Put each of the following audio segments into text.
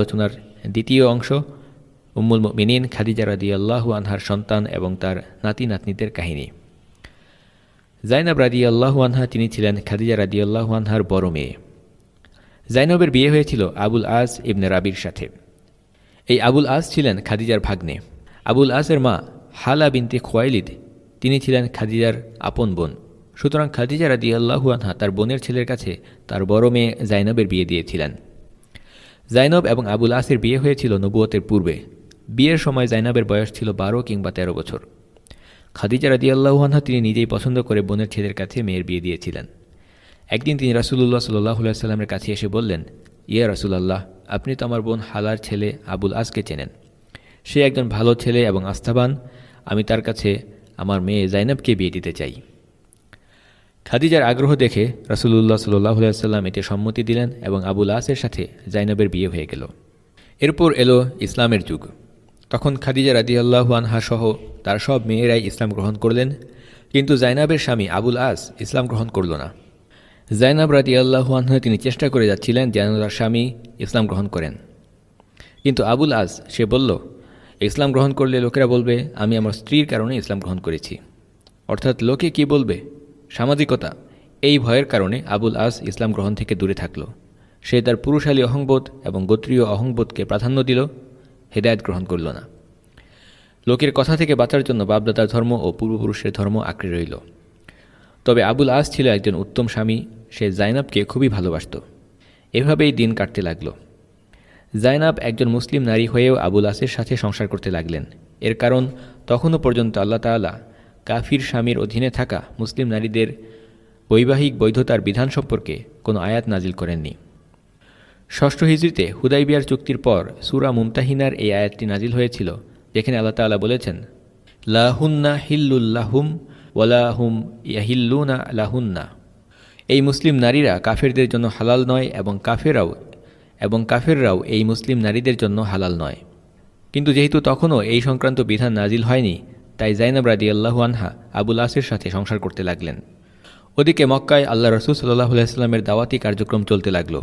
আলোচনার দ্বিতীয় অংশ, উম্মুল মিনিন খাদিজা রাদি আল্লাহু আনহার সন্তান এবং তার নাতি নাতনিদের কাহিনী। জাইনাব রাদি আল্লাহু আনহা তিনি ছিলেন খাদিজা রাদি আল্লাহু আনহার বড় মেয়ে। জাইনবের বিয়ে হয়েছিল আবুল আজ ইবনে রাবির সাথে। এই আবুল আজ ছিলেন খাদিজার ভাগ্নে। আবুল আসের মা হালা বিনতে খোয়াইলিদ, তিনি ছিলেন খাদিজার আপন বোন। সুতরাং খাদিজা রাদি আল্লাহু আনহা তার বোনের ছেলের কাছে তার বড় মেয়ে জাইনবের বিয়ে দিয়েছিলেন। জাইনব এবং আবুল আসির বিয়ে হয়েছিল নবুয়তের পূর্বে। বিয়ের সময় জাইনাবের বয়স ছিল বারো কিংবা ১৩ বছর। খাদিজা রাদি আল্লাহুয়ানহা তিনি নিজেই পছন্দ করে বোনের ছেলের কাছে মেয়ের বিয়ে দিয়েছিলেন। একদিন তিনি রাসুলুল্লাহ সাল্লাহ সাল্লামের কাছে এসে বললেন, ইয়া রাসুলাল্লাহ, আপনি তো আমার বোন হালার ছেলে আবুল আসকে চেনেন। সে একজন ভালো ছেলে এবং আস্থাবান। আমি তার কাছে আমার মেয়ে জাইনাবকে বিয়ে দিতে চাই। খাদিজার আগ্রহ দেখে রাসুলুল্লাহ সাল্লাহ সাল্লাম এতে সম্মতি দিলেন এবং আবুল আসের সাথে জাইনাবের বিয়ে হয়ে গেল। এরপর এলো ইসলামের যুগ। তখন খাদিজা রাদি আল্লাহু আনহা সহ তার সব মেয়েরাই ইসলাম গ্রহণ করলেন, কিন্তু জাইনাবের স্বামী আবুল আস ইসলাম গ্রহণ করল না। জাইনাব রাদি আল্লাহু আনহা তিনি চেষ্টা করে যাচ্ছিলেন যেন তার স্বামী ইসলাম গ্রহণ করেন। কিন্তু আবুল আস, সে বলল, ইসলাম গ্রহণ করলে লোকেরা বলবে, আমি আমার স্ত্রীর কারণে ইসলাম গ্রহণ করেছি। অর্থাৎ লোকে কি বলবে? সামাজিকতা, এই ভয়ের কারণে আবুল আস ইসলাম গ্রহণ থেকে দূরে থাকল। সে তার পুরুষালী অহংবোধ এবং গোত্রীয় অহংবোধকে প্রাধান্য দিল, হেদায়ত গ্রহণ করল না। লোকের কথা থেকে বাঁচার জন্য বাপদাতার ধর্ম ও পূর্বপুরুষের ধর্ম আঁকড়ে রইল। তবে আবুল আস ছিল একজন উত্তম স্বামী, সে জাইনাবকে খুবই ভালোবাসত। এভাবেই দিন কাটতে লাগল। জাইনাব একজন মুসলিম নারী হয়েও আবুল আসের সাথে সংসার করতে লাগলেন। এর কারণ তখনও পর্যন্ত আল্লাহ তাআলা কাফির স্বামীর অধীনে থাকা মুসলিম নারীদের বৈবাহিক বৈধতার বিধান সম্পর্কে কোনো আয়াত নাজিল করেননি। ষষ্ঠ হিজড়িতে হুদাইবিয়ার চুক্তির পর সুরা মুমতাহিনার এই আয়াতটি নাজিল হয়েছিল, যেখানে আল্লাহ তাআলা বলেছেন লাহুন্না হিল্লুল্লাহুম ওয়ালাহুম ইয়াহিল্লুনা লাহুন্না। এই মুসলিম নারীরা কাফেরদের জন্য হালাল নয় এবং কাফেরাও, এবং কাফেররাও এই মুসলিম নারীদের জন্য হালাল নয়। কিন্তু যেহেতু তখনও এই সংক্রান্ত বিধান নাজিল হয়নি তাই জাইনাব রাদি আল্লাহু আনহা আবুল আসের সাথে সংসার করতে লাগলেন। ওদিকে মক্কায় আল্লাহ রসুল সাল্লাহ আলাইস্লামের দাওয়াতি কার্যক্রম চলতে লাগল।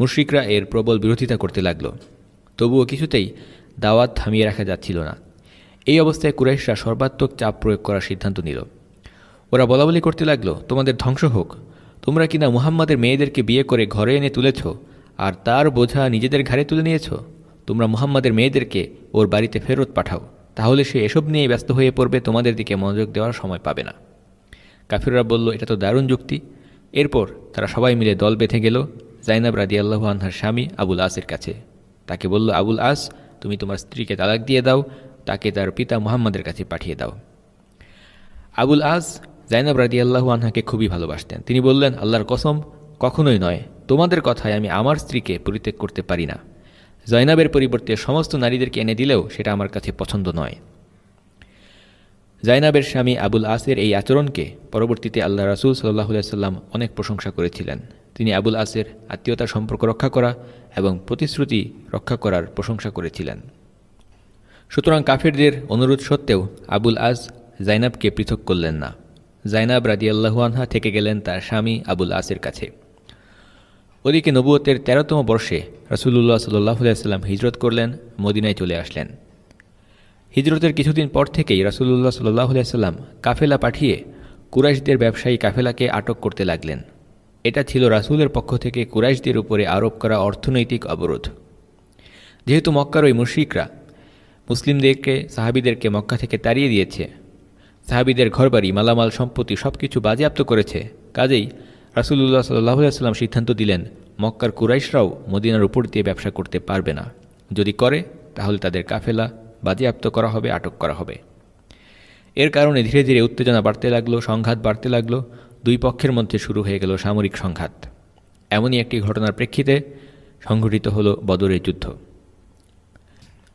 মুশ্রিকরা এর প্রবল বিরোধিতা করতে লাগল। তবুও কিছুতেই দাওয়াত থামিয়ে রাখা যাচ্ছিল না। এই অবস্থায় কুরাইশরা সর্বাত্মক চাপ প্রয়োগ করার সিদ্ধান্ত নিল। ওরা বলাবলি করতে লাগল, তোমাদের ধ্বংস হোক। তোমরা কিনা মুহাম্মাদের মেয়েদেরকে বিয়ে করে ঘরে এনে তুলেছ? আর তার বোঝা নিজেদের ঘাড়ে তুলে নিয়েছ? তোমরা মুহাম্মাদের মেয়েদেরকে ওর বাড়িতে ফেরত পাঠাও। তাহলে সে এসব নিয়ে ব্যস্ত হয়ে পড়বে, তোমাদের দিকে মনোযোগ দেওয়ার সময় পাবে না। কাফিররা বলল, এটা তো দারুণ যুক্তি। এরপর তারা সবাই মিলে দল বেঁধে গেল, জাইনাব রাদি আল্লাহ আনহার স্বামী আবুল আসের কাছে। তাকে বলল, আবুল আস, তুমি তোমার স্ত্রীকে তালাক দিয়ে দাও, তাকে তার পিতা মুহাম্মাদের কাছে পাঠিয়ে দাও। আবুল আস জাইনাব রাদি আল্লাহু আনহাকে খুবই ভালোবাসতেন। তিনি বললেন, আল্লাহর কসম, কখনোই নয়। তোমাদের কথায় আমি আমার স্ত্রীকে পরিত্যাগ করতে পারি না। জয়নাবের পরিবর্তে সমস্ত নারীদেরকে এনে দিলেও সেটা আমার কাছে পছন্দ নয়। জাইনাবের স্বামী আবুল আসের এই আচরণকে পরবর্তীতে আল্লাহ রাসুল সাল্লাহ সাল্লাম অনেক প্রশংসা করেছিলেন। তিনি আবুল আসের আত্মীয়তা সম্পর্ক রক্ষা করা এবং প্রতিশ্রুতি রক্ষা করার প্রশংসা করেছিলেন। সুতরাং কাফেরদের অনুরোধ সত্ত্বেও আবুল আজ জাইনাবকে পৃথক করলেন না। জাইনাব রাজি আল্লাহুয়ানহা থেকে গেলেন তার স্বামী আবুল আসের কাছে। ওদিকে নবুয়তের তেরোতম বর্ষে রসুল্লাহ সাল্লাহ সাল্লাম হিজরত করলেন, মদিনায় চলে আসলেন। হিজরতের কিছুদিন পর থেকেই রসুল্লাহ সাল্লাহ কাফেলা পাঠিয়ে কুরাইশদের ব্যবসায়ী কাফেলাকে আটক করতে লাগলেন। এটা ছিল রাসুলের পক্ষ থেকে কুরাইশদের উপরে আরোপ করা অর্থনৈতিক অবরোধ। যেহেতু মক্কার ওই মুশ্রিকরা মুসলিমদেরকে, সাহাবিদেরকে মক্কা থেকে তাড়িয়ে দিয়েছে, সাহাবিদের ঘরবাড়ি, মালামাল, সম্পত্তি সব কিছু বাজেয়াপ্ত করেছে, কাজেই রাসুল্লাহ সাল্লাহ সাল্লাম সিদ্ধান্ত দিলেন, মক্কার কুরাইশরাও মদিনার উপর দিয়ে ব্যবসা করতে পারবে না। যদি করে, তাহলে তাদের কাফেলা বাজেয়াপ্ত করা হবে, আটক করা হবে। এর কারণে ধীরে ধীরে উত্তেজনা বাড়তে লাগল, সংঘাত বাড়তে লাগল, দুই পক্ষের মধ্যে শুরু হয়ে গেল সামরিক সংঘাত। এমনই একটি ঘটনার প্রেক্ষিতে সংঘটিত হল বদরের যুদ্ধ।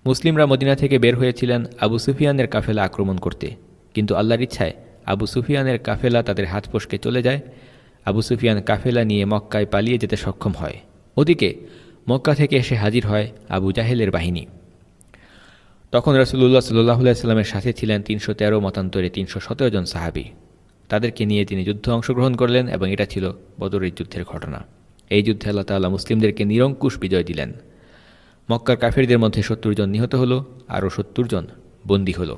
মুসলিমরা মদিনা থেকে বের হয়েছিলেন আবু সুফিয়ানের কাফেলা আক্রমণ করতে। কিন্তু আল্লাহর ইচ্ছায় আবু সুফিয়ানের কাফেলা তাদের হাত ফসকে চলে যায় আবু সুফিয়ান কাফেলা নিয়ে মক্কায় পালিয়ে যেতে সক্ষম হয়। ওদিকে মক্কা থেকে এসে হাজির হয় আবু জাহেলের বাহিনী। তখন রসুল্লাহ সাল্লাহ সাথে ছিলেন তিনশো তেরো মতান্তরে তিনশো সতেরো জন সাহাবি। তাদেরকে নিয়ে তিনি যুদ্ধ অংশগ্রহণ করলেন এবং এটা ছিল বদরের যুদ্ধের ঘটনা। এই যুদ্ধে আল্লাহ তাল্লাহ মুসলিমদেরকে নিরঙ্কুশ বিজয় দিলেন। মক্কার কাফেরদের মধ্যে সত্তর জন নিহত হলো, আরও সত্তর জন বন্দী হলো।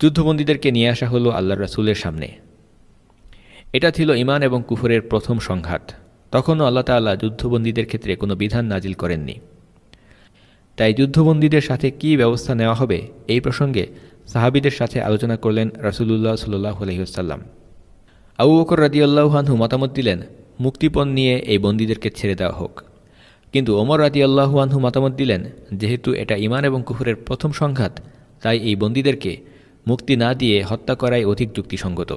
যুদ্ধবন্দীদেরকে নিয়ে আসা হলো আল্লাহ রাসুলের সামনে। এটা ছিল ইমান এবং কুফরের প্রথম সংঘাত। তখনও আল্লাহ তাল্লাহ যুদ্ধবন্দীদের ক্ষেত্রে কোনো বিধান নাজিল করেননি। তাই যুদ্ধবন্দীদের সাথে কি ব্যবস্থা নেওয়া হবে, এই প্রসঙ্গে সাহাবিদের সাথে আলোচনা করলেন রাসুলুল্লাহ সাল্লাহ আলহিহাসাল্লাম আবু বকর রাদিয়াল্লাহুহানহু মতামত দিলেন, মুক্তিপণ নিয়ে এই বন্দীদেরকে ছেড়ে দেওয়া হোক। কিন্তু ওমর রাদিয়াল্লাহুয়ানহু মতামত দিলেন, যেহেতু এটা ইমান এবং কুফুরের প্রথম সংঘাত, তাই এই বন্দীদেরকে মুক্তি না দিয়ে হত্যা করাই অধিক যুক্তিসঙ্গত।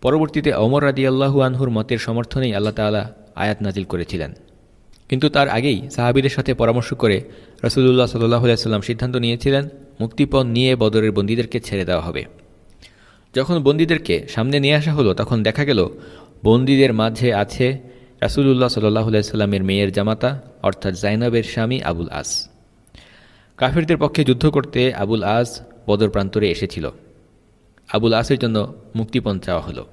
পরবর্তীতে অমর রাদিয়াল্লাহু আনহুর মতের সমর্থনেই আল্লাহ তালা আয়াত নাজিল করেছিলেন। কিন্তু তার আগেই সাহাবিদের সাথে পরামর্শ করে রসুল্লাহ সাল্লাহ সাল্লাম সিদ্ধান্ত নিয়েছিলেন, মুক্তিপণ নিয়ে বদরের বন্দীদেরকে ছেড়ে দেওয়া হবে। যখন বন্দীদেরকে সামনে নিয়ে আসা হলো, তখন দেখা গেল, বন্দীদের মাঝে আছে রাসুলুল্লাহ সাল্লাহ সাল্লামের মেয়ের জামাতা, অর্থাৎ জাইনবের স্বামী আবুল আস। কাফিরদের পক্ষে যুদ্ধ করতে আবুল আস বদর প্রান্তরে এসেছিল। আবুল আসের জন্য মুক্তিপণ চাওয়া হলো।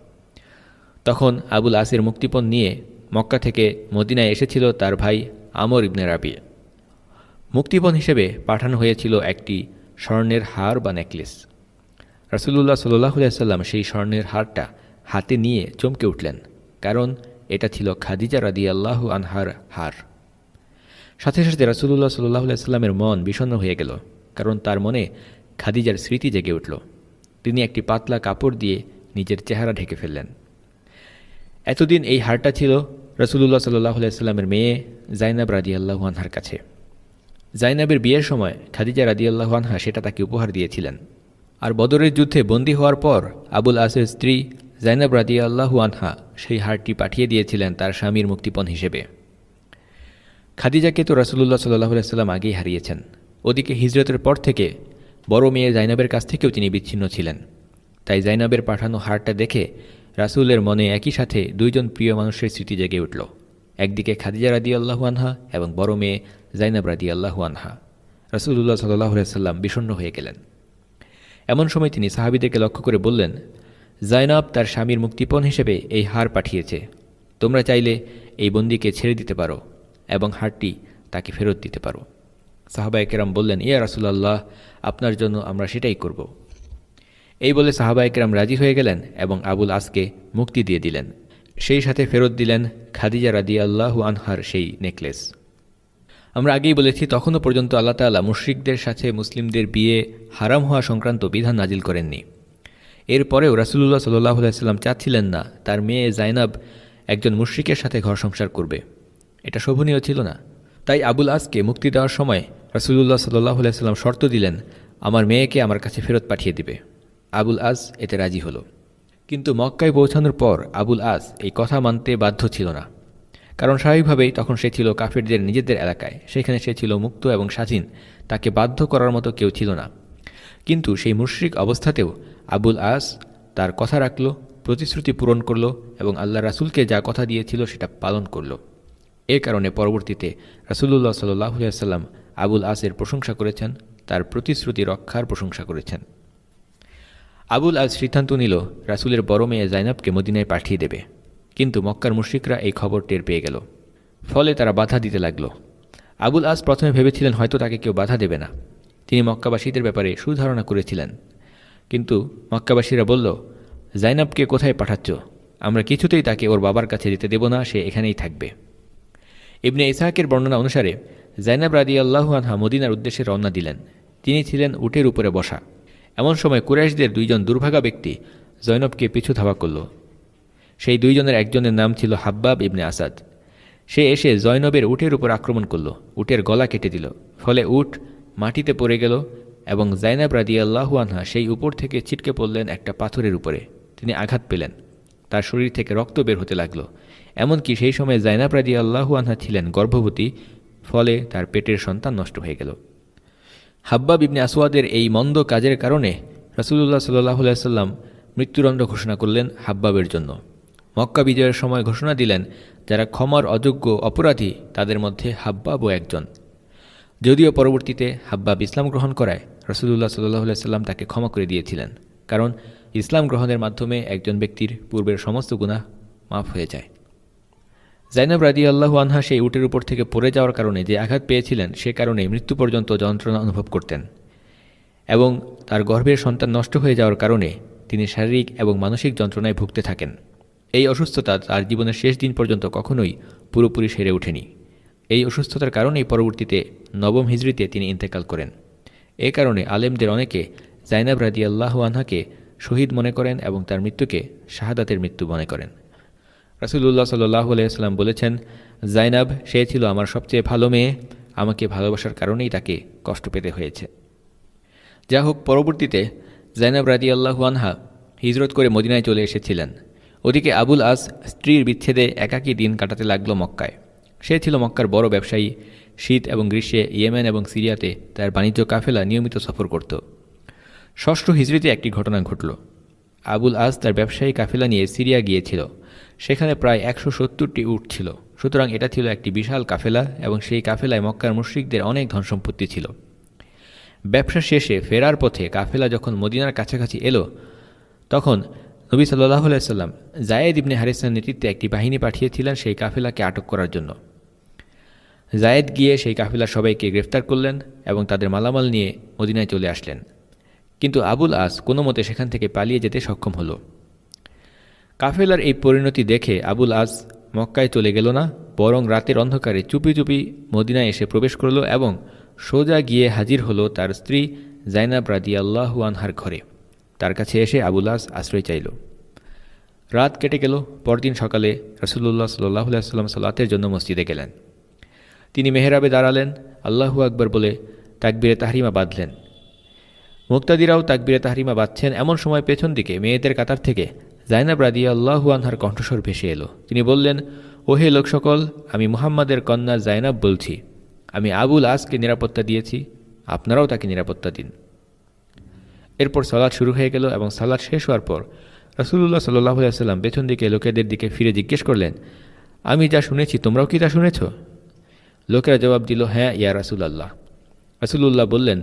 তখন আবুল আসের মুক্তিপণ নিয়ে মক্কা থেকে মদিনায় এসেছিল তার ভাই আমর ইবনে রাবি। মুক্তিপণ হিসেবে পাঠানো হয়েছিল একটি স্বর্ণের হার বা নেকলেস। রাসুলুল্লাহ সাল্লাম সেই স্বর্ণের হারটা হাতে নিয়ে চমকে উঠলেন, কারণ এটা ছিল খাদিজা রাদি আল্লাহ আনহার হার। সাথে সাথে রাসুলুল্লাহ সাল্লাহ সাল্লামের মন বিষণ্ন হয়ে গেল, কারণ তার মনে খাদিজার স্মৃতি জেগে উঠল। তিনি একটি পাতলা কাপড় দিয়ে নিজের চেহারা ঢেকে ফেললেন। এতদিন এই হারটা ছিল রসুল্লাহ সাল্লাহ সাল্লামের মেয়ে জাইনাব রাজি আল্লাহানহার কাছে। জাইনাবের বিয়ের সময় খাদিজা রাজি আল্লাহানহা সেটা তাকে উপহার দিয়েছিলেন। আর বদরের যুদ্ধে বন্দী হওয়ার পর আবুল আসের স্ত্রী জাইনাব রাজি আনহা সেই হারটি পাঠিয়ে দিয়েছিলেন তার স্বামীর মুক্তিপণ হিসেবে। খাদিজাকে তো রসুল্লাহ সাল্লাহ সাল্লাম আগেই হারিয়েছেন। ওদিকে হিজরতের পর থেকে বড় মেয়ে জাইনাবের কাছ থেকেও তিনি বিচ্ছিন্ন ছিলেন। তাই জাইনাবের পাঠানো হারটা দেখে রাসুলের মনে একই সাথে দুইজন প্রিয় মানুষের স্মৃতি জেগে উঠল। একদিকে খাদিজা রাদি আনহা এবং বড় মেয়ে জাইনাব রাদি আনহা। রাসুল্লাহ সাল্লাহ সাল্লাম বিষণ্ন হয়ে গেলেন। এমন সময় তিনি সাহাবিদেরকে লক্ষ্য করে বললেন, জাইনাব তার স্বামীর মুক্তিপণ হিসেবে এই হার পাঠিয়েছে। তোমরা চাইলে এই বন্দিকে ছেড়ে দিতে পারো এবং হারটি তাকে ফেরত দিতে পারো। সাহাবায় কেরাম বললেন, ইয়া রাসুলাল্লাহ, আপনার জন্য আমরা সেটাই করব। এই বলে সাহাবায় কেরাম রাজি হয়ে গেলেন এবং আবুল আসকে মুক্তি দিয়ে দিলেন। সেই সাথে ফেরত দিলেন খাদিজা রাদি আল্লাহু আনহার সেই নেকলেস। আমরা আগেই বলেছি, তখনও পর্যন্ত আল্লাহ তাল্লাহ মুশ্রিকদের সাথে মুসলিমদের বিয়ে হারাম হওয়া সংক্রান্ত বিধান নাজিল করেননি। এরপরেও রাসুল্লাহ সাল্লাহ সাল্লাম চাচ্ছিলেন না, তার মেয়ে জাইনাব একজন মুশ্রিকের সাথে ঘর সংসার করবে। এটা শোভনীয় ছিল না। তাই আবুল আসকে মুক্তি দেওয়ার সময় রাসুলুল্লাহ সাল্লাহ সাল্লাম শর্ত দিলেন, আমার মেয়েকে আমার কাছে ফেরত পাঠিয়ে দিবে। আবুল আজ এতে রাজি হলো। কিন্তু মক্কায় পৌঁছানোর পর আবুল আজ এই কথা মানতে বাধ্য ছিল না। কারণ স্বাভাবিকভাবেই তখন সে ছিল কাফেরদের নিজেদের এলাকায়, সেখানে সে ছিল মুক্ত এবং স্বাধীন, তাকে বাধ্য করার মতো কেউ ছিল না। কিন্তু সেই মুশ্রিক অবস্থাতেও আবুল আস তার কথা রাখল, প্রতিশ্রুতি পূরণ করল এবং আল্লাহ রাসুলকে যা কথা দিয়েছিল সেটা পালন করল। এ কারণে পরবর্তীতে রাসুল্লাহ সাল্লাম আবুল আসের প্রশংসা করেছেন, তার প্রতিশ্রুতি রক্ষার প্রশংসা করেছেন। আবুল আজ সিদ্ধান্ত নিল, রাসুলের বড় মেয়ে জাইনাবকে মদিনায় পাঠিয়ে দেবে। কিন্তু মক্কার মুশ্রিকরা এই খবর টের পেয়ে গেল। ফলে তারা বাধা দিতে লাগল। আবুল আজ প্রথমে ভেবেছিলেন হয়তো তাকে কেউ বাধা দেবে না। তিনি মক্কাবাসীদের ব্যাপারে সুধারণা করেছিলেন। কিন্তু মক্কাবাসীরা বলল, জাইনাবকে কোথায় পাঠাচ্ছ? আমরা কিছুতেই তাকে ওর বাবার কাছে যেতে দেব না, সে এখানেই থাকবে। ইবনে ইসাহাকের বর্ণনা অনুসারে জাইনাব রাদি আল্লাহু আনহা মদিনার উদ্দেশ্যে রওনা দিলেন। তিনি ছিলেন উটের উপরে বসা। এমন সময় কুরাইশদের দুইজন দুর্ভাগা ব্যক্তি জৈনবকে পিছু ধাওয়া করল। সেই দুইজনের একজনের নাম ছিল হাব্বাব ইবনে আসাদ। সে এসে জৈনবের উটের উপর আক্রমণ করল। উটের গলা কেটে দিল। ফলে উট মাটিতে পড়ে গেল এবং জাইনাব রাদি আল্লাহু আনহা সেই উপর থেকে ছিটকে পড়লেন একটা পাথরের উপরে। তিনি আঘাত পেলেন। তার শরীর থেকে রক্ত বের হতে লাগল। এমনকি সেই সময় জাইনাব রাদি আল্লাহু আনহা ছিলেন গর্ভবতী, ফলে তার পেটের সন্তান নষ্ট হয়ে গেল। হাব্বা বিবনে আসওয়াদের এই মন্দ কাজের কারণে রাসুলুল্লাহ সাল্লাহ সাল্লাম মৃত্যুদণ্ড ঘোষণা করলেন হাব্বাবের জন্য। মক্কা বিজয়ের সময় ঘোষণা দিলেন, যারা ক্ষমার অযোগ্য অপরাধী, তাদের মধ্যে হাব্বাবও একজন। যদিও পরবর্তীতে হাব্বাব ইসলাম গ্রহণ করায় রসুল্লাহ সাল্লাহ সাল্লাম তাকে ক্ষমা করে দিয়েছিলেন। কারণ ইসলাম গ্রহণের মাধ্যমে একজন ব্যক্তির পূর্বের সমস্ত গুণা মাফ হয়ে যায়। জাইনাব রাদি আল্লাহ আনহা সেই উটের উপর থেকে পড়ে যাওয়ার কারণে যে আঘাত পেয়েছিলেন, সে কারণে মৃত্যু পর্যন্ত যন্ত্রণা অনুভব করতেন এবং তার গর্ভের সন্তান নষ্ট হয়ে যাওয়ার কারণে তিনি শারীরিক এবং মানসিক যন্ত্রণায় ভুগতে থাকেন। এই অসুস্থতা তার জীবনের শেষ দিন পর্যন্ত কখনোই পুরোপুরি সেরে ওঠেনি। এই অসুস্থতার কারণেই পরবর্তীতে নবম হিজড়িতে তিনি ইন্তেকাল করেন। এ কারণে আলেমদের অনেকে জাইনাব রাদি আল্লাহ আনহাকে শহীদ মনে করেন এবং তার মৃত্যুকে শাহাদাতের মৃত্যু মনে করেন। রাসুলুল্লাহ সাল্লাহ আলাইসাল্লাম বলেছেন, জাইনাব, সে ছিল আমার সবচেয়ে ভালো মেয়ে, আমাকে ভালোবাসার কারণেই তাকে কষ্ট পেতে হয়েছে। যা হোক, পরবর্তীতে জাইনাব রাদি আল্লাহু আনহা হিজরত করে মদিনায় চলে এসেছিলেন। ওদিকে আবুল আস স্ত্রীর বিচ্ছেদে একাকী দিন কাটাতে লাগল মক্কায়। সে ছিল মক্কার বড় ব্যবসায়ী, শীত এবং গ্রীষ্মে ইয়েমেন এবং সিরিয়াতে তার বাণিজ্য কাফেলা নিয়মিত সফর করত। ষষ্ঠ হিজড়িতে একটি ঘটনা ঘটল। আবুল আজ তার ব্যবসায়ী কাফেলা নিয়ে সিরিয়া গিয়েছিল। সেখানে প্রায় একশো সত্তরটি উট ছিল। সুতরাং এটা ছিল একটি বিশাল কাফেলা এবং সেই কাফেলায় মক্কার মুশ্রিকদের অনেক ধন সম্পত্তি ছিল। ব্যবসা শেষে ফেরার পথে কাফেলা যখন মদিনার কাছাকাছি এলো, তখন নবী সাল্লাহ আলাইসাল্লাম জায়েদ ইবনে হারিসার নেতৃত্বে একটি বাহিনী পাঠিয়েছিলেন সেই কাফেলাকে আটক করার জন্য। জায়েদ গিয়ে সেই কাফেলার সবাইকে গ্রেফতার করলেন এবং তাদের মালামাল নিয়ে মদিনায় চলে আসলেন। কিন্তু আবুল আস কোনো মতে সেখান থেকে পালিয়ে যেতে সক্ষম হল। কাফেলার এই পরিণতি দেখে আবুল আজ মক্কায় চলে গেল না, বরং রাতের অন্ধকারে চুপি চুপি মদিনায় এসে প্রবেশ করল এবং সোজা গিয়ে হাজির হলো তার স্ত্রী জাইনাব রাদি আল্লাহু আনহার ঘরে। তার কাছে এসে আবুল আজ আশ্রয় চাইল। রাত কেটে গেল, পরদিন সকালে রসুল্লাহ সাল্লাহ সাল্লাম সাল্লাতের জন্য মসজিদে গেলেন। তিনি মেহরাবে দাঁড়ালেন, আল্লাহু আকবর বলে তাকবিরে তাহরিমা বাঁধলেন। মুক্তাদিরাও তাকবিরে তাহরিমা বাঁধছেন এমন সময় পেছন দিকে, মেয়েদের কাতার থেকে জাইনাব রাদিয়া আল্লাহু আনহার কণ্ঠস্বর ভেসে এলো। তিনি বললেন, ওহে লোক সকল আমি মুহাম্মাদের কন্যা জাইনাব বলছি। আমি আবুল আসকে নিরাপত্তা দিয়েছি, আপনারাও তাকে নিরাপত্তা দিন। এরপর সালাদ শুরু হয়ে গেল এবং সালাদ শেষ হওয়ার পর রসুল্লাহ সাল্লাহ সাল্লাম পেছন দিকে লোকেদের দিকে ফিরে জিজ্ঞেস করলেন, আমি যা শুনেছি, তোমরাও কি তা শুনেছ? লোকেরা জবাব দিল হ্যাঁ ইয়া রাসুলুল্লাহ বললেন,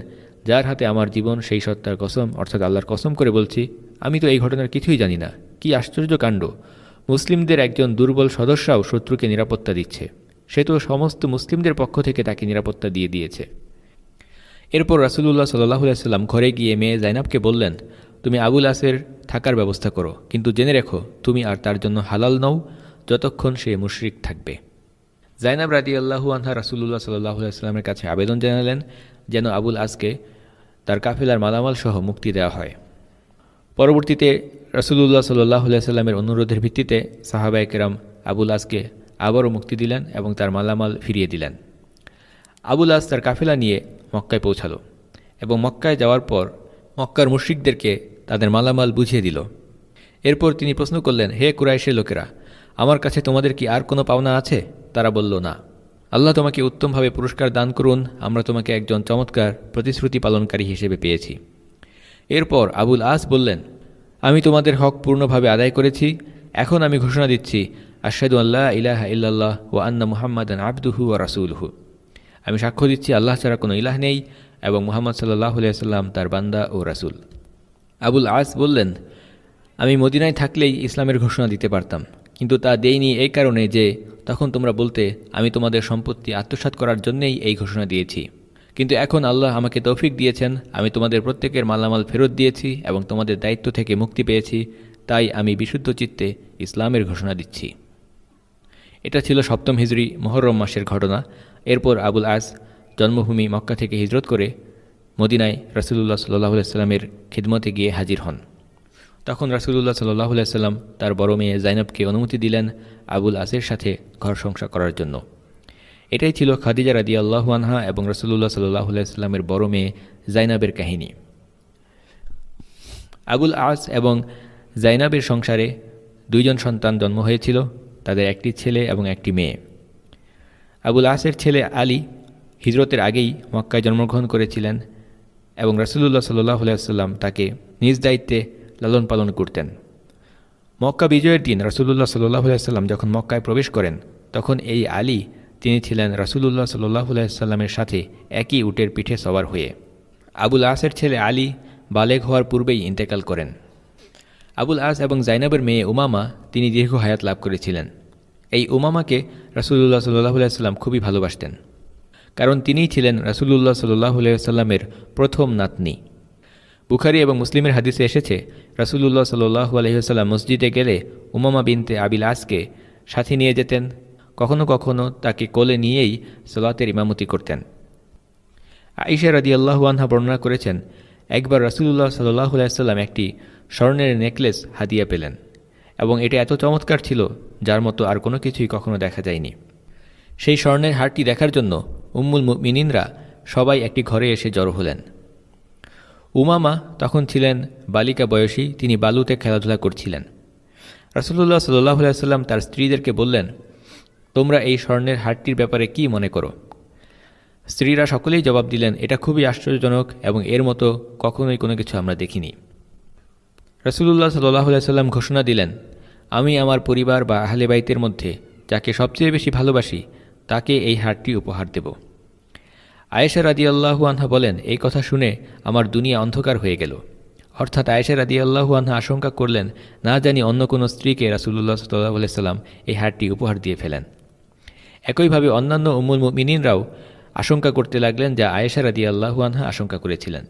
যার হাতে আমার জীবন, সেই সত্তার কসম, অর্থাৎ আল্লাহর কসম করে বলছি আমি তো এই ঘটনার কিছুই জানি না। কি আশ্চর্য কাণ্ড। মুসলিমদের একজন দুর্বল সদস্যও শত্রুকে নিরাপত্তা দিচ্ছে। সে তো সমস্ত মুসলিমদের পক্ষ থেকে তাকে নিরাপত্তা দিয়ে দিয়েছে। এরপর রাসুলুল্লাহ সাল্লাহ সাল্লাম ঘরে গিয়ে মেয়ে জাইনাবকে বললেন, তুমি আবুল আসের থাকার ব্যবস্থা করো, কিন্তু জেনে রেখো, তুমি আর তার জন্য হালাল নও, যতক্ষণ সে মুশরিক থাকবে। জাইনাব রাদি আল্লাহু আনহা রাসুল্লাহ সাল্লাহ সাল্লামের কাছে আবেদন জানালেন, যেন আবুল আসকে তার কাফেলার মালামাল সহ মুক্তি দেওয়া হয়। পরবর্তীতে রসুল্লাহ সাল্লাহ সাল্লামের অনুরোধের ভিত্তিতে সাহাবায় কেরাম আবুল আসকে আবারও মুক্তি দিলেন এবং তার মালামাল ফিরিয়ে দিলেন। আবুল আস তার কাফেলা নিয়ে মক্কায় পৌঁছালো এবং মক্কায় যাওয়ার পর মক্কার মুশ্রিকদেরকে তাদের মালামাল বুঝিয়ে দিল। এরপর তিনি প্রশ্ন করলেন, হে কুরাইশের লোকেরা, আমার কাছে তোমাদের কি আর কোনো পাওনা আছে? তারা বলল, না। আল্লাহ তোমাকে উত্তমভাবে পুরস্কার দান করুন, আমরা তোমাকে একজন চমৎকার প্রতিশ্রুতি পালনকারী হিসেবে পেয়েছি। এরপর আবুল আস বললেন, আমি তোমাদের হক পূর্ণভাবে আদায় করেছি। এখন আমি ঘোষণা দিচ্ছি আশাদু আল্লাহ ইলাহ ইল্লাল্লাহ ও আন্না মুহাম্মাদান আবদুহু ও রাসুলহু। আমি সাক্ষ্য দিচ্ছি, আল্লাহ ছাড়া কোনো ইলাহ নেই এবং মোহাম্মদ সাল্লাহ সাল্লাম তার বান্দা ও রাসুল। আবুল আস বললেন, আমি মদিনায় থাকলেই ইসলামের ঘোষণা দিতে পারতাম, কিন্তু তা দেইনি এই কারণে যে তখন তোমরা বলতে, আমি তোমাদের সম্পত্তি আত্মসাত করার জন্যেই এই ঘোষণা দিয়েছি। কিন্তু এখন আল্লাহ আমাকে তৌফিক দিয়েছেন, আমি তোমাদের প্রত্যেকের মালামাল ফেরত দিয়েছি এবং তোমাদের দায়িত্ব থেকে মুক্তি পেয়েছি, তাই আমি বিশুদ্ধ চিত্তে ইসলামের ঘোষণা দিচ্ছি। এটা ছিল সপ্তম হিজড়ি মহরম মাসের ঘটনা। এরপর আবুল আজ জন্মভূমি মক্কা থেকে হিজরত করে মদিনায় রাসুলুল্লাহ সাল্লাহ সাল্লামের খিদমতে গিয়ে হাজির হন। তখন রাসুলুল্লাহ সাল্লাহ সাল্লাম তার বড় মেয়ে জাইনবকে অনুমতি দিলেন আবুল আসের সাথে ঘর সংসার করার জন্য। এটাই ছিল খাদিজা রাদি আনহা এবং রসুল্লাহ সাল্লাহ সাল্লামের বড় মেয়ে জাইনাবের কাহিনী। আবুল আস এবং জাইনাবের সংসারে দুইজন সন্তান জন্ম হয়েছিল, তাদের একটি ছেলে এবং একটি মেয়ে। আবুল আসের ছেলে আলী হিজরতের আগেই মক্কায় জন্মগ্রহণ করেছিলেন এবং রাসুলুল্লাহ সাল্লাহ সাল্লাম তাকে নিজ দায়িত্বে লালন পালন করতেন। মক্কা বিজয়ের দিন রাসুলুল্লাহ সাল্লাহ সাল্লাম যখন মক্কায় প্রবেশ করেন, তখন এই আলী তিনি ছিলেন রাসুলুল্লাহ সাল্লাহ সাল্লামের সাথে একই উটের পিঠে সবার হয়ে। আবুল আসের ছেলে আলী বালেগ হওয়ার পূর্বেই ইন্তেকাল করেন। আবুল আস এবং জাইনাবের মেয়ে উমামা তিনি দীর্ঘ হায়াত লাভ করেছিলেন। এই উমামাকে রাসুলুল্লাহ সাল্লাহ সাল্লাম খুবই ভালোবাসতেন। কারণ তিনিই ছিলেন রাসুলুল্লাহ সাল্লাহ সাল্লামের প্রথম নাতনি। বুখারি এবং মুসলিমের হাদিসে এসেছে, রাসুলুল্লাহ সাল্লু আলহিহাল্লাম মসজিদে গেলে উমামা বিনতে আবিল আসকে সাথে নিয়ে যেতেন। কখনো কখনো তাকে কোলে নিয়েই সলাতের ইমামতি করতেন। আইসা রাদি আল্লাহুয়ানহা বর্ণনা করেছেন, একবার রাসুলুল্লাহ সাল্লাহ আলাইসাল্লাম একটি স্বর্ণের নেকলেস হাদিয়া পেলেন এবং এটা এত চমৎকার ছিল যার মতো আর কোনো কিছুই কখনো দেখা যায়নি। সেই স্বর্ণের হারটি দেখার জন্য উম্মুল মিনিনরা সবাই একটি ঘরে এসে জড়ো হলেন। উমামা তখন ছিলেন বালিকা বয়সী, তিনি বালুতে খেলাধুলা করছিলেন। রাসুল্লাহ সাল্লাহ সাল্লাম তার স্ত্রীদেরকে বললেন তোমরা এই স্বর্ণের হারটির ব্যাপারে কি মনে করো? স্ত্রীরা সকলেই জবাব দিলেন, এটা খুবই আশ্চর্যজনক এবং এর মতো কখনোই কোনো কিছু আমরা দেখিনি। রসুল্লাহ সাল্লাহ সাল্লাম ঘোষণা দিলেন, আমি আমার পরিবার বা আহলে বাইতের মধ্যে যাকে সবচেয়ে বেশি ভালোবাসি, তাকে এই হারটি উপহার দেব। আয়েশা রাদি আল্লাহু আনহা বলেন, এই কথা শুনে আমার দুনিয়া অন্ধকার হয়ে গেল। অর্থাৎ আয়েশা রাদি আল্লাহু আনহা আশঙ্কা করলেন, না জানি অন্য কোনো স্ত্রীকে রাসুল্লাহ সাল্লাহ সাল্লাম এই হারটি উপহার দিয়ে ফেলেন। একইভাবে অন্যান্য উমুল মিনিনরাও আশঙ্কা করতে লাগলেন যা আয়েশা রাদি আল্লাহু আনহা আশঙ্কা করেছিলেন।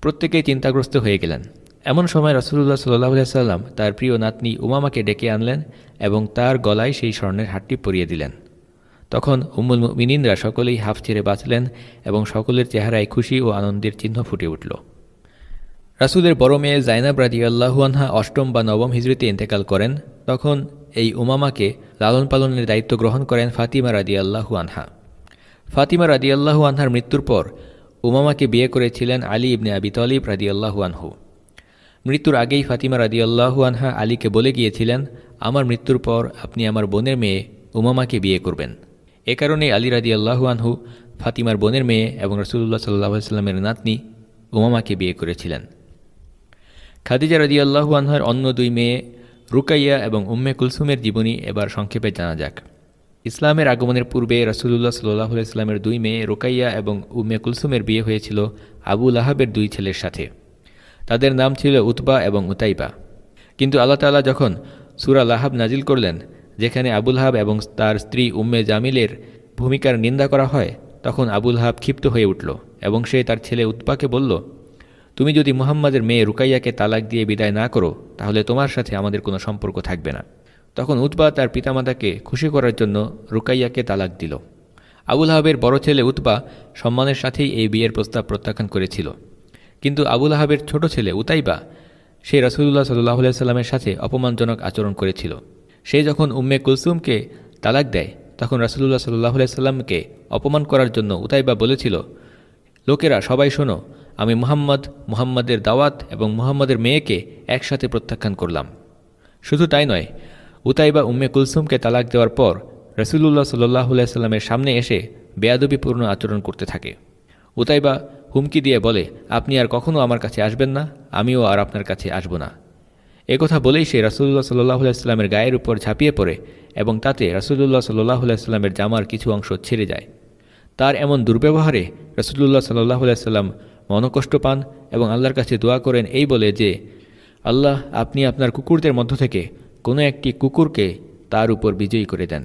প্রত্যেকেই চিন্তাগ্রস্ত হয়ে গেলেন। এমন সময় রসুল্লাহ সাল্লাহ সাল্লাম তার প্রিয় নাতনি উমামাকে ডেকে আনলেন এবং তার গলায় সেই স্বর্ণের হাটটি পরিয়ে দিলেন। তখন উম্মুল মিনিনরা সকলেই হাফ ছেড়ে বাঁচলেন এবং সকলের চেহারায় খুশি ও আনন্দের চিহ্ন ফুটে উঠল। রাসুলের বড় মেয়ে জাইনাব রাজি আল্লাহুয়ানহা অষ্টম বা নবম হিজড়িতে ইন্তেকাল করেন। তখন এই উমামাকে লালন পালনের দায়িত্ব গ্রহণ করেন ফাতিমা রাদি আল্লাহু আনহা। ফাতিমা রাদি আল্লাহু আনহার মৃত্যুর পর উমামাকে বিয়ে করেছিলেন আলী ইবনে আবি তলিব রাদি আল্লাহু আনহু। মৃত্যুর আগেই ফাতিমা রাদি আল্লাহু আনহা আলীকে বলে গিয়েছিলেন, আমার মৃত্যুর পর আপনি আমার বোনের মেয়ে উমামাকে বিয়ে করবেন। এ কারণে আলী রাদি আল্লাহু আনহু ফাতিমার বোনের মেয়ে এবং রসুল্লাহ সাল্লাহ সাল্লামের নাতনি উমামাকে বিয়ে করেছিলেন। খাদিজা রাদি আল্লাহু আনহার অন্য দুই মেয়ে রুকাইয়া এবং উম্মে কুলসুমের জীবনী এবার সংক্ষেপে জানা যাক। ইসলামের আগমনের পূর্বে রসুল্লাহ সাল্লাহ ইসলামের দুই মেয়ে রোকাইয়া এবং উম্মে কুলসুমের বিয়ে হয়েছিল আবুল আহাবের দুই ছেলের সাথে। তাদের নাম ছিল উতবা এবং উতাইবা। কিন্তু আল্লাহ তালা যখন সুরা লাহাব নাজিল করলেন, যেখানে আবুল হাব এবং তার স্ত্রী উম্মে জামিলের ভূমিকার নিন্দা করা হয়, তখন আবুল হাব ক্ষিপ্ত হয়ে উঠল এবং সে তার ছেলে উৎপাকে বলল তুমি যদি মুহাম্মাদের মেয়ে রুকাইয়াকে তালাক দিয়ে বিদায় না করো, তাহলে তোমার সাথে আমাদের কোনো সম্পর্ক থাকবে না। তখন উতবা তার পিতামাতাকে খুশি করার জন্য রুকাইয়াকে তালাক দিল। আবুল হাবের বড় ছেলে উতবা সম্মানের সাথেই এই বিয়ের প্রস্তাব প্রত্যাখ্যান করেছিল। কিন্তু আবুল আহাবের ছোট ছেলে উতাইবা, সে রাসুল্লাহ সাল্লাহ সাল্লামের সাথে অপমানজনক আচরণ করেছিল। সে যখন উম্মে কুলসুমকে তালাক দেয়, তখন রাসুল্লাহ সাল্লাহ সাল্লামকে অপমান করার জন্য উতাইবা বলেছিল, লোকেরা, সবাই শোনো আমি মুহাম্মদ, মুহাম্মদের দাওয়াত এবং মুহাম্মদের মেয়েকে একসাথে প্রত্যাখ্যান করলাম। শুধু তাই নয়, উতাইবা উম্মে কুলসুমকে তালাক দেওয়ার পর রসুল্লাহ সাল্লাহ সাল্লামের সামনে এসে বেয়াদবিপূর্ণ আচরণ করতে থাকে। উতাইবা হুমকি দিয়ে বলে, আপনি আর কখনও আমার কাছে আসবেন না, আমিও আর আপনার কাছে আসব না। একথা বলেই সে রাসুল্লাহ সাল্লাহ সাল্লামের গায়ের উপর ঝাঁপিয়ে পড়ে এবং তাতে রাসুল্লাহ সাল্লাহ সাল্লামের জামার কিছু অংশ ছেড়ে যায়। তার এমন দুর্ব্যবহারে রসুল্লাহ সাল্লাহ সাল্লাম মনকষ্ট পান এবং আল্লাহর কাছে দোয়া করেন এই বলে যে, আল্লাহ আপনি আপনার কুকুরদের মধ্য থেকে কোনো একটি কুকুরকে তার উপর বিজয়ী করে দেন।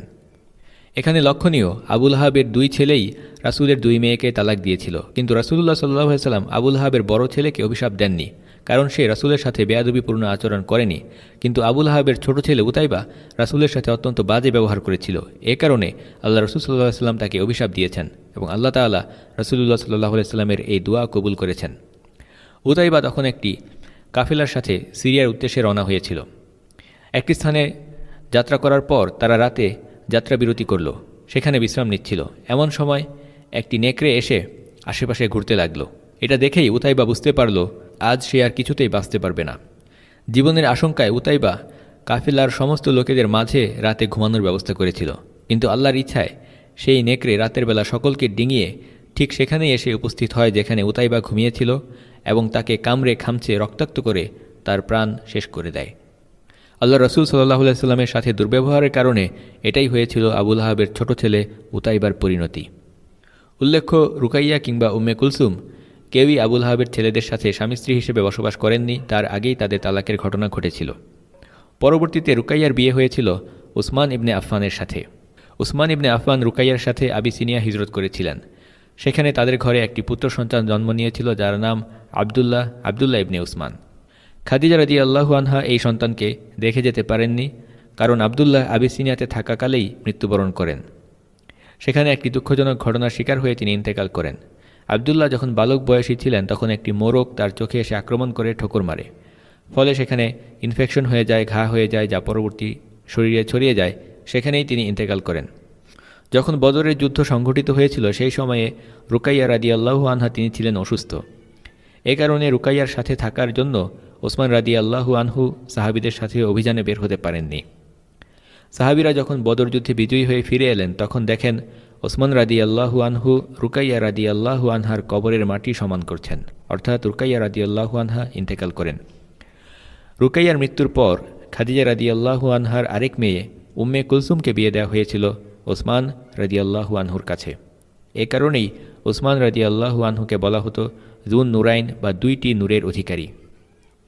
এখানে লক্ষণীয়, আবুল হাবের দুই ছেলেই রাসুলের দুই মেয়েকে তালাক দিয়েছিল। কিন্তু রাসুল্লাহ সাল্লাহ সাল্লাম আবুল হাবের বড় ছেলেকে অভিশাপ দেননি, কারণ সে রাসুলের সাথে বেয়াদবিপূর্ণ আচরণ করেনি। কিন্তু আবুল হাবের ছোট ছেলে উতাইবা রাসুলের সাথে অত্যন্ত বাজে ব্যবহার করেছিল। এ কারণে আল্লাহ রসুল সাল্লাহ সাল্লাম তাকে অভিশাপ দিয়েছেন। এবং আল্লাহ তাল্লাহ রসুল্লাহ সাল্লাহ সাল্লামের এই দোয়া কবুল করেছেন। উতাইবা তখন একটি কাফেলার সাথে সিরিয়ার উদ্দেশ্যে রওনা হয়েছিল। একটি স্থানে যাত্রা করার পর তারা রাতে যাত্রা বিরতি করল। সেখানে বিশ্রাম নিচ্ছিল। এমন সময় একটি নেকড়ে এসে আশেপাশে ঘুরতে লাগল। এটা দেখেই উতাইবা বুঝতে পারল, আজ সে আর কিছুতেই বাঁচতে পারবে না। জীবনের আশঙ্কায় উতাইবা কাফিলার সমস্ত লোকেদের মাঝে রাতে ঘুমানোর ব্যবস্থা করেছিল। কিন্তু আল্লাহর ইচ্ছায় সেই নেকড়ে রাতের বেলা সকলকে ডিঙিয়ে ঠিক সেখানেই এসে উপস্থিত হয় যেখানে উতাইবা ঘুমিয়েছিল এবং তাকে কামড়ে খামচে রক্তাক্ত করে তার প্রাণ শেষ করে দেয়। আল্লাহ রসুল সাল্লাহ সাল্লামের সাথে দুর্ব্যবহারের কারণে এটাই হয়েছিল আবুল আহাবের ছোট ছেলে উতাইবার পরিণতি। উল্লেখ্য, রুকাইয়া কিংবা উম্মে কুলসুম কেউই আবুল আহাবের ছেলেদের সাথে স্বামী স্ত্রী হিসেবে বসবাস করেননি, তার আগেই তাদের তালাকের ঘটনা ঘটেছিল। পরবর্তীতে রুকাইয়ার বিয়ে হয়েছিল উসমান ইবনে আফফানের সাথে। উসমান ইবনে আফমান রুকাইয়ার সাথে আবিসিনিয়া হিজরত করেছিলেন। সেখানে তাদের ঘরে একটি পুত্র সন্তান জন্ম নিয়েছিল, যার নাম আবদুল্লাহ আবদুল্লাহ ইবনে উসমান। খাদিজা রাদি আল্লাহু আনহা এই সন্তানকে দেখে যেতে পারেননি, কারণ আবদুল্লাহ আবিসিনিয়াতে থাকাকালেই মৃত্যুবরণ করেন। সেখানে একটি দুঃখজনক ঘটনার শিকার হয়ে তিনি ইন্তেকাল করেন। আবদুল্লাহ যখন বালক বয়সী ছিলেন, তখন একটি মোরগ তার চোখে এসে আক্রমণ করে ঠোকর মারে। ফলে সেখানে ইনফেকশন হয়ে যায়, ঘা হয়ে যায়, যা পরবর্তী শরীরে ছড়িয়ে যায় সেখানেই তিনি ইন্তেকাল করেন। যখন বদরের যুদ্ধ সংঘটিত হয়েছিল, সেই সময়ে রুকাইয়া রাদি আল্লাহু আনহা তিনি ছিলেন অসুস্থ। এ কারণে রুকাইয়ার সাথে থাকার জন্য ওসমান রাদি আল্লাহু আনহু সাহাবিদের সাথে অভিযানে বের হতে পারেননি। সাহাবিরা যখন বদর যুদ্ধে বিজয়ী হয়ে ফিরে এলেন, তখন দেখেন ওসমান রাদি আল্লাহু আনহু রুকাইয়া রাদি আল্লাহু আনহার কবরের মাটি সমান করছেন, অর্থাৎ রুকাইয়া রাদি আল্লাহু আনহা ইন্তেকাল করেন। রুকাইয়ার মৃত্যুর পর খাদিজা রাদি আল্লাহু আনহার আরেক মেয়ে উম্মে কুলসুমকে বিয়ে দেওয়া হয়েছিল ওসমান রাদি আল্লাহু আনহুর কাছে। এ কারণেই ওসমান রাদি আল্লাহু আনহুকে বলা হতো জুন নুরাইন বা দুইটি নূরের অধিকারী।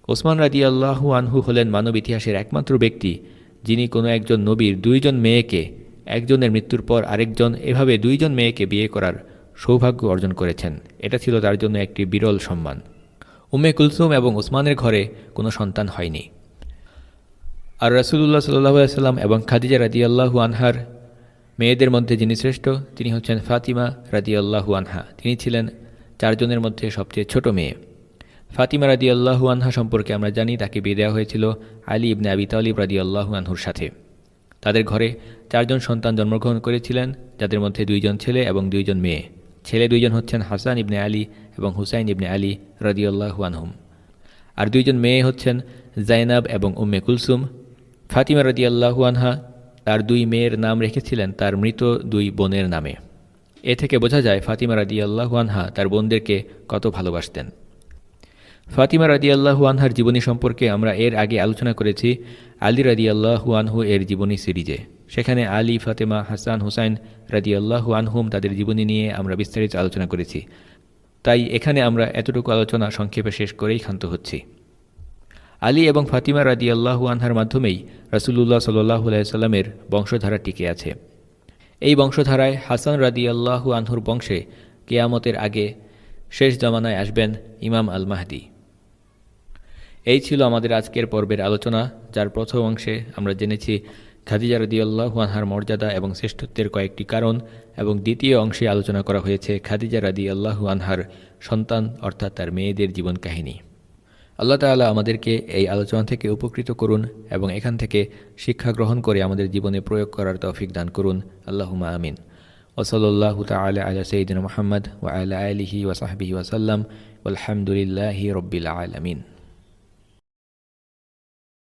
ওসমান রাদি আল্লাহু আনহু হলেন মানব ইতিহাসের একমাত্র ব্যক্তি, যিনি কোনো একজন নবীর দুইজন মেয়েকে, একজনের মৃত্যুর পর আরেকজন এভাবে দুইজন মেয়েকে বিয়ে করার সৌভাগ্য অর্জন করেছেন। এটা ছিল তার জন্য একটি বিরল সম্মান। উম্মে কুলসুম এবং ওসমানের ঘরে কোনো সন্তান হয়নি। আর রাসুলুল্লাহ সাল্লাম এবং খাদিজা রাদিয়াল্লাহু আনহার মেয়েদের মধ্যে যিনি শ্রেষ্ঠ, তিনি হচ্ছেন ফাতিমা রাদিয়াল্লাহু আনহা। তিনি ছিলেন চারজনের মধ্যে সবচেয়ে ছোট মেয়ে। ফাতিমা রাদি আল্লাহু আনহা সম্পর্কে আমরা জানি, তাকে বিয়ে দেওয়া হয়েছিল আলী ইবনে আবি তালিব রাদি আল্লাহু আনহুর সাথে। তাদের ঘরে চারজন সন্তান জন্মগ্রহণ করেছিলেন, যাদের মধ্যে দুইজন ছেলে এবং দুইজন মেয়ে। ছেলে দুইজন হচ্ছেন হাসান ইবনে আলী এবং হুসাইন ইবনে আলী রাদিউল্লাহু আনহুম। আর দুইজন মেয়ে হচ্ছেন জাইনাব এবং উম্মে কুলসুম। ফাতিমা রাদিয়াল্লাহু আনহা তার দুই মেয়ের নাম রেখেছিলেন তার মৃত দুই বোনের নামে। এ থেকে বোঝা যায় ফাতিমা রাদিয়াল্লাহু আনহা তার বোনদেরকে কত ভালোবাসতেন। ফাতিমা রাদিয়াল্লাহু আনহার জীবনী সম্পর্কে আমরা এর আগে আলোচনা করেছি আলী রাদিয়াল্লাহু আনহু এর জীবনী সিরিজে। সেখানে আলী, ফাতেমা, হাসান, হুসাইন রাদিয়াল্লাহু আনহুম তাদের জীবনী নিয়ে আমরা বিস্তারিত আলোচনা করেছি। তাই এখানে আমরা এতটুকু আলোচনা সংক্ষেপে শেষ করেই ক্ষান্ত হচ্ছি। আলী এবং ফাতিমা রাদিয়াল্লাহু আনহার মাধ্যমেই রাসুলুল্লাহ সাল্লাহ বংশধারা টিকে আছে। এই বংশধারায় হাসান রাদিয়াল্লাহু আনহুর বংশে কেয়ামতের আগে শেষ জমানায় আসবেন ইমাম আল মাহদি এই ছিল আমাদের আজকের পর্বের আলোচনা, যার প্রথম অংশে আমরা জেনেছি খাদিজা রাদিয়াল্লাহু আনহার মর্যাদা এবং শ্রেষ্ঠত্বের কয়েকটি কারণ এবং দ্বিতীয় অংশে আলোচনা করা হয়েছে খাদিজা রাদি আল্লাহু আনহার সন্তান, অর্থাৎ তার মেয়েদের জীবন কাহিনী। আল্লাহ তালা আমাদেরকে এই আলোচনা থেকে উপকৃত করুন এবং এখান থেকে শিক্ষা গ্রহণ করে আমাদের জীবনে প্রয়োগ করার তৌফিক দান করুন। আল্লাহুমা আমিন। ওসলাল্লাহ তালা আলা সঈদিন মোহাম্মদ ওয়া আলা আলিহি ওয়াসাহবিহি ওয়াসাল্লাম আলহামদুলিল্লাহি রব্বিল আলমিন।